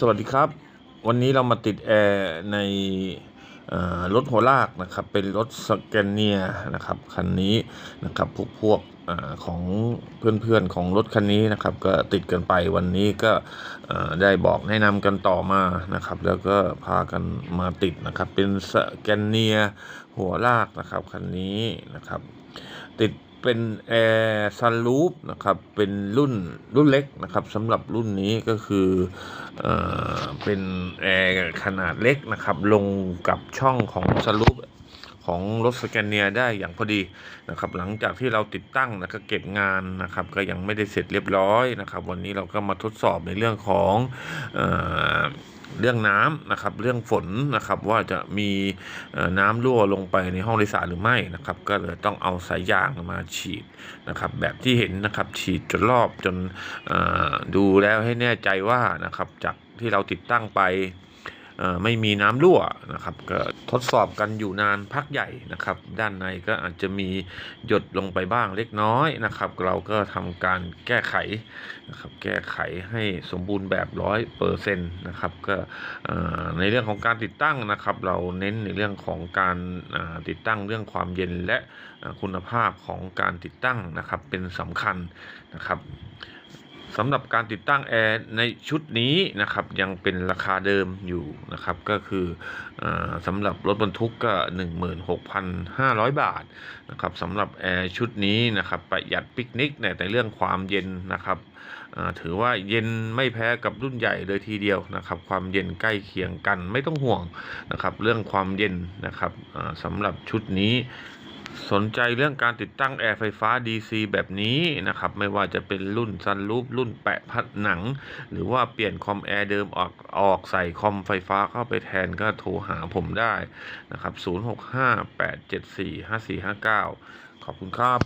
สวัสดีครับ วันนี้เรามาติดแอร์ในรถหัวลากนะครับ เป็นรถสแกนเนียนะครับคันนี้นะครับพวกพวกอของเพื่อนๆของรถคันนี้นะครับ ก็ติดกันไปวันนี้ก็ได้บอกแนะนำกันต่อมานะครับ แล้วก็พากันมาติดนะครับ เป็นสแกนเนียหัวลากนะครับคันนี้นะครับ ติด เป็นแอร์ซันรูฟนะครับเป็นรุ่นรุ่นเล็กนะครับสำหรับรุ่นนี้ก็คือเออเป็นแอร์ขนาดเล็กนะครับลงกับช่องของซันรูฟของรถสแกนเนียได้อย่างพอดีนะครับหลังจากที่เราติดตั้งแล้วก็เก็บงานนะครับก็ยังไม่ได้เสร็จเรียบร้อยนะครับ วันนี้เราก็มาทดสอบในเรื่องของเออ เรื่องน้ำนะครับ เรื่องฝนนะครับ ว่าจะมีน้ำรั่วลงไปในห้องโดยสารหรือไม่นะครับ ก็เลยต้องเอาสายยางมาฉีดนะครับ แบบที่เห็นนะครับฉีดจนรอบจนดูแล้วให้แน่ใจว่านะครับจากที่เราติดตั้งไป ไม่มีน้ำรั่วนะครับก็ทดสอบกันอยู่นานพักใหญ่นะครับ ด้านในก็อาจจะมีหยดลงไปบ้างเล็กน้อยนะครับ เราก็ทำการแก้ไขนะครับแก้ไขให้สมบูรณ์แบบร้อยเปอร์เซ็นต์นะครับก็ในเรื่องของการติดตั้งนะครับ เราเน้นในเรื่องของการติดตั้งเรื่องความเย็นและคุณภาพของการติดตั้งนะครับเป็นสำคัญนะครับ สำหรับการติดตั้งแอร์ในชุดนี้นะครับยังเป็นราคาเดิมอยู่นะครับก็คืออสำหรับรถบรรทุกก็ 16,500 บาทนะครับสำหรับแอร์ชุดนี้นะครับประหยัดปิกนิกแต่เรื่องความเย็นนะครับถือว่าเย็นไม่แพ้กับรุ่นใหญ่เลยทีเดียวนะครับ ความเย็นใกล้เคียงกันไม่ต้องห่วงนะครับ เรื่องความเย็นนะครับสำหรับชุดนี้ สนใจเรื่องการติดตั้งแอร์ไฟฟ้า DC แบบนี้นะครับ ไม่ว่าจะเป็นรุ่นซันรูปรุ่นแปะพัดหนัง หรือว่าเปลี่ยนคอมแอร์เดิมออกออกใส่คอมไฟฟ้าเข้าไปแทนก็โทรหาผมได้นะครับ 0658745459 ขอบคุณครับ